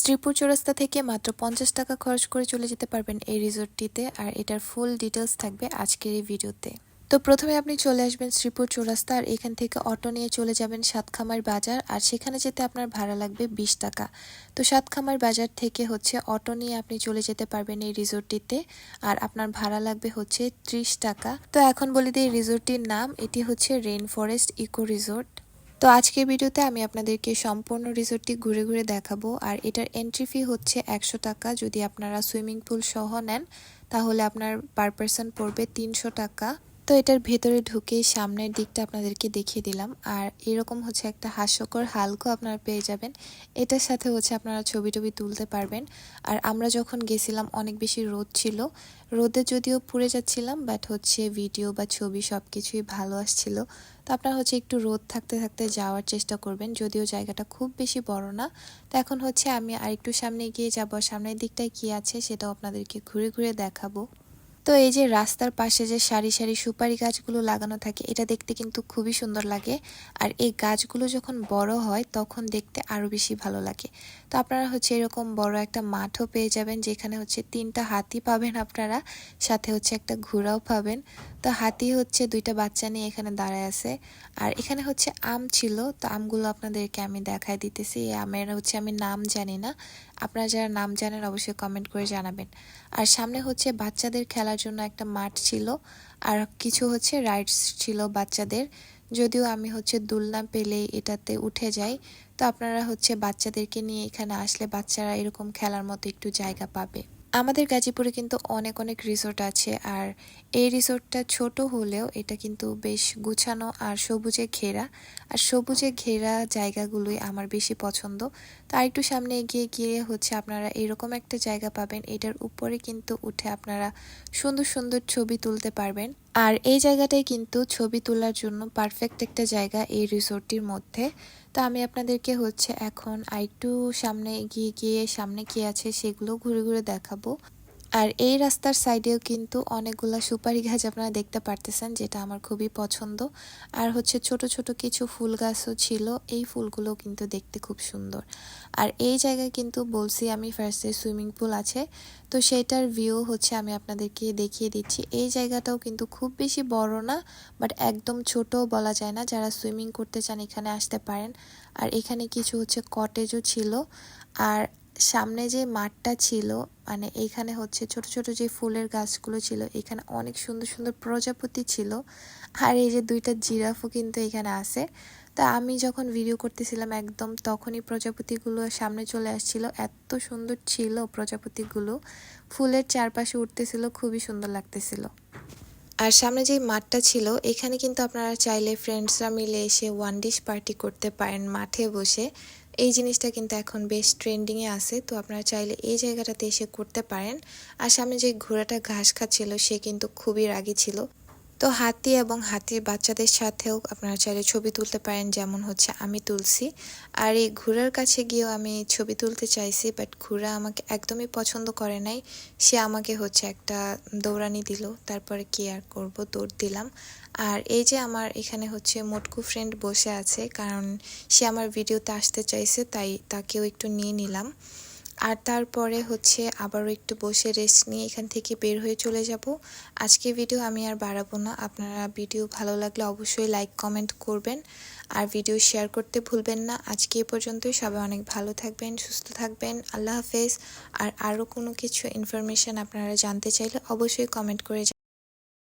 শ্রীপুর চৌরাস্তা থেকে মাত্র পঞ্চাশ টাকা খরচ করে চলে যেতে পারবেন এই রিসোর্টটিতে, আর এটার ফুল ডিটেলস থাকবে আজকের এই ভিডিওতে। তো প্রথমে আপনি চলে আসবেন শ্রীপুর চৌরাস্তা, আর এখান থেকে অটো নিয়ে চলে যাবেন সাতখামার বাজার, আর সেখানে যেতে আপনার ভাড়া লাগবে বিশ টাকা। তো সাতখামার বাজার থেকে হচ্ছে অটো নিয়ে আপনি চলে যেতে পারবেন এই রিসোর্টটিতে, আর আপনার ভাড়া লাগবে হচ্ছে ত্রিশ টাকা। তো এখন বলে দিই রিসোর্টটির নাম, এটি হচ্ছে রেইন ফরেস্ট ইকো রিসোর্ট। তো আজকের ভিডিওতে আমি আপনাদেরকে সম্পূর্ণ রিসোর্টটি ঘুরে ঘুরে দেখাবো। আর এটার এন্ট্রি ফি হচ্ছে একশো টাকা। যদি আপনারা সুইমিং পুল সহ নেন, তাহলে আপনার পার পারসন পড়বে তিনশো টাকা। তো এটার ভেতরে ঢুকে সামনের দিকটা আপনাদেরকে দেখিয়ে দিলাম। আর এরকম হচ্ছে একটা হাস্যকর হালকো আপনারা পেয়ে যাবেন। এটার সাথে হচ্ছে আপনারা ছবি টবি তুলতে পারবেন। আর আমরা যখন গেছিলাম, অনেক বেশি রোদ ছিল। রোদে যদিও পুড়ে যাচ্ছিলাম বাট হচ্ছে ভিডিও বা ছবি সব কিছুই ভালো আসছিল। তো আপনারা হচ্ছে একটু রোদ থাকতে থাকতে যাওয়ার চেষ্টা করবেন। যদিও জায়গাটা খুব বেশি বড় না। তো এখন হচ্ছে আমি আর একটু সামনে গিয়ে যাব। সামনের দিকটায় কি আছে সেটাও আপনাদেরকে ঘুরে ঘুরে দেখাবো। তো এই যে রাস্তার পাশে যে সারি সারি সুপারি গাছগুলো লাগানো থাকে, এটা দেখতে কিন্তু খুবই সুন্দর লাগে। আর এই গাছগুলো যখন বড় হয়, তখন দেখতে আরও বেশি ভালো লাগে। তো আপনারা হচ্ছে এরকম বড় একটা মাঠও পেয়ে যাবেন, যেখানে হচ্ছে তিনটা হাতি পাবেন আপনারা, সাথে হচ্ছে একটা ঘোড়াও পাবেন। তো হাতি হচ্ছে দুইটা বাচ্চা নিয়ে এখানে দাঁড়ায় আছে। আর এখানে হচ্ছে আম ছিল, তো আমগুলো আপনাদেরকে আমি দেখায় দিতেছি। এই আমের হচ্ছে আমি নাম জানি না। আপনারা যারা নাম জানেন, অবশ্যই কমেন্ট করে জানাবেন। আর সামনে হচ্ছে বাচ্চাদের খেলার জন্য একটা মাঠ ছিল আর কিছু হচ্ছে রাইডস ছিল বাচ্চাদের। যদিও আমি হচ্ছে দুলনা পেলে এটাতে উঠে যাই। তো আপনারা হচ্ছে বাচ্চাদেরকে নিয়ে এখানে আসলে বাচ্চারা এরকম খেলার মতো একটু জায়গা পাবে। আমাদের গাজীপুরে কিন্তু অনেক অনেক রিসোর্ট আছে। আর এই রিসোর্টটা ছোট হলেও এটা কিন্তু বেশ গুছানো আর সবুজে ঘেরা। আর সবুজে ঘেরা জায়গাগুলোই আমার বেশি পছন্দ। তো আর একটু সামনে এগিয়ে গিয়ে হচ্ছে আপনারা এরকম একটা জায়গা পাবেন, এটার উপরে কিন্তু উঠে আপনারা সুন্দর সুন্দর ছবি তুলতে পারবেন। আর এই জায়গাটাই কিন্তু ছবি তোলার জন্য পারফেক্ট একটা জায়গা এই রিসোর্টটির মধ্যে। তো আমি আপনাদেরকে হচ্ছে এখন আরেকটু সামনে এগিয়ে গিয়ে সামনে কি আছে সেগুলো ঘুরে ঘুরে দেখাবো। আর এই রাস্তার সাইডেও কিন্তু অনেকগুলো সুপারি গাছ আপনারা দেখতে পারতেছেন, যেটা আমার খুবই পছন্দ। আর হচ্ছে ছোট ছোট কিছু ফুল গাছও ছিল, এই ফুলগুলো কিন্তু দেখতে খুব সুন্দর। আর এই জায়গায় কিন্তু বলছি আমি ফার্স্টে সুইমিং পুল আছে, তো সেটার ভিউ হচ্ছে আমি আপনাদেরকে দেখিয়ে দিচ্ছি। এই জায়গাটাও কিন্তু খুব বেশি বড় না বাট একদম ছোট বলা যায় না, যারা সুইমিং করতে চান এখানে আসতে পারেন। আর এখানে কিছু হচ্ছে কটেজও ছিল। আর সামনে যে মাঠটা ছিল মানে এইখানে হচ্ছে ছোট ছোট যে ফুলের গাছগুলো ছিল, এখানে অনেক সুন্দর সুন্দর প্রজাপতি ছিল। আর এই যে দুইটা জিরাফও কিন্তু এখানে আছে। তা আমি যখন ভিডিও করতেছিলাম, একদম তখনই প্রজাপতিগুলো সামনে চলে আসছিল। এত সুন্দর ছিল প্রজাপতিগুলো। ফুলের চারপাশে উঠতেছিল, খুবই সুন্দর লাগতেছিল। আর সামনে যে মাঠটা ছিল, এখানে কিন্তু আপনারা চাইলে ফ্রেন্ডসরা মিলে এসে ওয়ান ডিশ পার্টি করতে পারেন মাঠে বসে। এই জিনিসটা কিন্তু এখন বেশ ট্রেন্ডিংয়ে আছে, তো আপনারা চাইলে এই জায়গাটাতে এসে করতে পারেন। আর সামনে যে ঘোড়াটা ঘাস খাচ্ছিল, সে কিন্তু খুবই রাগী ছিল। তো হাতি এবং হাতির বাচ্চাদের সাথেও আপনারা চাইলে ছবি তুলতে পারেন, যেমন হচ্ছে আমি তুলছি। আর এই ঘোড়ার কাছে গিয়েও আমি ছবি তুলতে চাইছি বাট ঘোড়া আমাকে একদমই পছন্দ করে নাই। সে আমাকে হচ্ছে একটা দৌড়ানি দিল, তারপরে কি আর করব, দৌড় দিলাম। আর এই যে আমার এখানে হচ্ছে মোটকু ফ্রেন্ড বসে আছে, কারণ সে আমার ভিডিওতে আসতে চাইছে, তাই তাকেও একটু নিয়ে নিলাম। আর তারপরে হচ্ছে আবারও একটু বসে রেস্ট নিয়ে এখান থেকে বের হয়ে চলে যাব। আজকে ভিডিও আমি আর বাড়াবো না। আপনারা ভিডিও ভালো লাগলে অবশ্যই লাইক কমেন্ট করবেন। আর ভিডিও শেয়ার করতে ভুলবেন না। আজকে এ পর্যন্তই। সবাই অনেক ভালো থাকবেন, সুস্থ থাকবেন। আল্লাহ হাফেজ। আর আরও কোনো কিছু ইনফরমেশান আপনারা জানতে চাইলে অবশ্যই কমেন্ট করে